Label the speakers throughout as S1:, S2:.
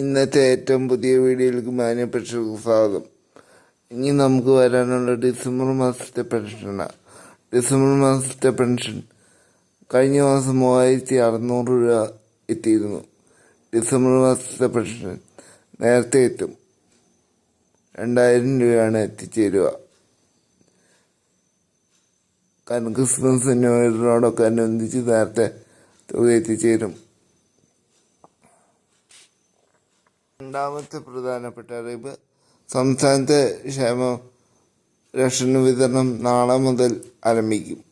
S1: ഇന്നത്തെ ഏറ്റവും പുതിയ വീഡിയോയിലേക്ക് മാന്യപേക്ഷകർക്ക് സ്വാഗതം. ഇനി നമുക്ക് വരാനുള്ള ഡിസംബർ മാസത്തെ പെൻഷനാണ്. ഡിസംബർ മാസത്തെ പെൻഷൻ കഴിഞ്ഞ മാസം മൂവായിരത്തി അറുന്നൂറ് രൂപ എത്തിയിരുന്നു. ഡിസംബർ മാസത്തെ പെൻഷൻ നേരത്തെ എത്തും. രണ്ടായിരം രൂപയാണ് എത്തിച്ചേരുക. കാരണം ക്രിസ്മസ് ന്യൂ ഇയറിനോടൊക്കെ അനുബന്ധിച്ച് നേരത്തെ തുക എത്തിച്ചേരും. രണ്ടാമത്തെ പ്രധാനപ്പെട്ട അറിയിപ്പ് സംസ്ഥാനത്തെ ക്ഷേമ റേഷൻ വിതരണം നാളെ മുതൽ ആരംഭിക്കും.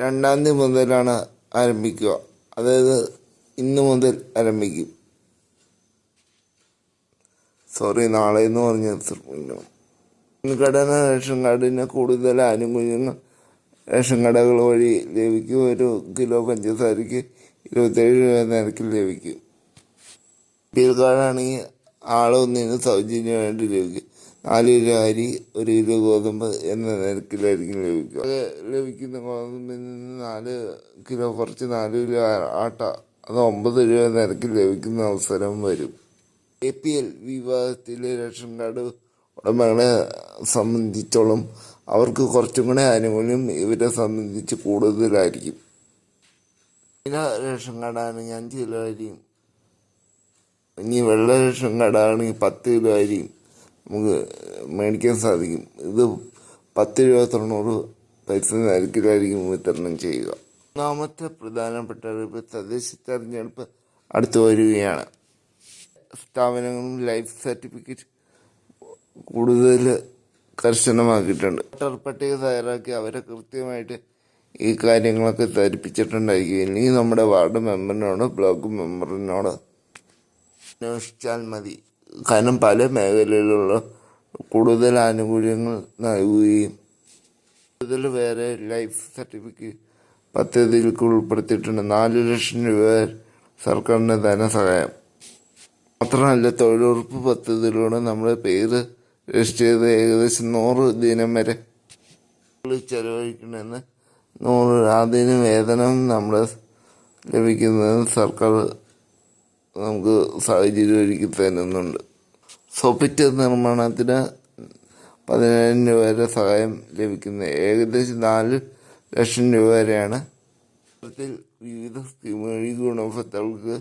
S1: രണ്ടാം തീയതി മുതലാണ് ആരംഭിക്കുക. അതായത് ഇന്ന് മുതൽ ആരംഭിക്കും. സോറി നാളെ എന്ന് പറഞ്ഞ മുൻഗണന റേഷൻ കാർഡിന് കൂടുതൽ ആനുകൂല്യങ്ങൾ റേഷൻ കടകൾ വഴി ലഭിക്കും. ഒരു കിലോ പഞ്ചസാരയ്ക്ക് ഇരുപത്തേഴ് രൂപ നിരക്കിൽ ലഭിക്കും. ബി എൽ കാർഡാണെങ്കിൽ ആളൊന്നിന് സൗജന്യമായിട്ട് ലഭിക്കും നാല് കിലോ അരി ഒരു കിലോ ഗോതമ്പ് എന്ന നിരക്കിലായിരിക്കും ലഭിക്കുക. അത് ലഭിക്കുന്ന ഗോതമ്പിൽ നിന്ന് നാല് കിലോ കുറച്ച് നാല് കിലോ ആട്ട അത് ഒമ്പത് രൂപ നിരക്കിൽ ലഭിക്കുന്ന അവസരം വരും. എ പി എൽ വിഭാഗത്തിലെ റേഷൻ കാർഡ് ഉടമകളെ സംബന്ധിച്ചോളം അവർക്ക് കുറച്ചും കൂടെ ആനുകൂല്യം ഇവരെ സംബന്ധിച്ച് കൂടുതലായിരിക്കും. ഇല്ല റേഷൻ കാർഡാണെങ്കിൽ അഞ്ച് കിലോ അരിയും ഇനി വെള്ള റേഷൻ കാർഡാണെങ്കിൽ പത്ത് കിലോ അരിയും നമുക്ക് മേടിക്കാൻ സാധിക്കും. ഇത് പത്ത് രൂപ തൊണ്ണൂറ് പൈസ നിരക്കിലായിരിക്കും വിതരണം ചെയ്യുക. ഒന്നാമത്തെ പ്രധാനപ്പെട്ട അറിയിപ്പ് തദ്ദേശ തെരഞ്ഞെടുപ്പ് അടുത്തു വരികയാണ്. സ്ഥാപനങ്ങളും ലൈഫ് സർട്ടിഫിക്കറ്റ് കൂടുതൽ കർശനമാക്കിയിട്ടുണ്ട്. വോട്ടർ പട്ടിക തയ്യാറാക്കി അവരെ കൃത്യമായിട്ട് ഈ കാര്യങ്ങളൊക്കെ ധരിപ്പിച്ചിട്ടുണ്ടായിരിക്കും. ഇനി നമ്മുടെ വാർഡ് മെമ്പറിനോട് ബ്ലോക്ക് മെമ്പറിനോട് അന്വേഷിച്ചാൽ മതി. കാരണം പല മേഖലയിലുള്ള കൂടുതൽ ആനുകൂല്യങ്ങൾ നൽകുകയും കൂടുതൽ വേറെ ലൈഫ് സർട്ടിഫിക്കറ്റ് പദ്ധതിയിലേക്ക് ഉൾപ്പെടുത്തിയിട്ടുണ്ട്. നാല് ലക്ഷം രൂപ സർക്കാരിന്റെ ധനസഹായം. മാത്രമല്ല തൊഴിലുറപ്പ് പദ്ധതിയിലൂടെ നമ്മുടെ പേര് രജിസ്റ്റർ ചെയ്ത് ഏകദേശം നൂറ് ദിനം വരെ ചെലവഴിക്കണമെന്ന് നൂറ് അതിന് വേതനം നമ്മൾ ലഭിക്കുന്നത് സർക്കാർ നമുക്ക് സാഹചര്യം ഒരുക്കി തരുന്നുണ്ട്. സോപ്പിറ്റ് നിർമ്മാണത്തിന് പതിനായിരം രൂപ വരെ സഹായം ലഭിക്കുന്നത്. ഏകദേശം നാല് ലക്ഷം രൂപ വരെയാണ്. വിവിധ സ്കീമുകൾ ഗുണഭോക്താക്കൾക്ക്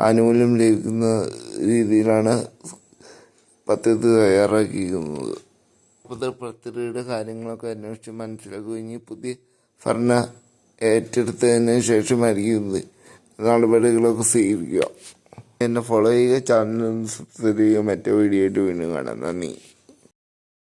S1: ആനുകൂല്യം ലഭിക്കുന്ന രീതിയിലാണ് പദ്ധതി തയ്യാറാക്കിയിരിക്കുന്നത്. പുതിയ പദ്ധതിയുടെ കാര്യങ്ങളൊക്കെ അന്വേഷിച്ച് മനസ്സിലാക്കുക ഇനി പുതിയ ഭരണ ഏറ്റെടുത്തതിന് ശേഷമായിരിക്കും നടപടികളൊക്കെ സ്വീകരിക്കുക. എന്നെ ഫോളോ ചെയ്യുക ചാനൽ സബ്സ്ക്രൈബ് ചെയ്യുക മറ്റേ വീഡിയോ ആയിട്ട് വീണ്ടും കാണാം. നന്ദി.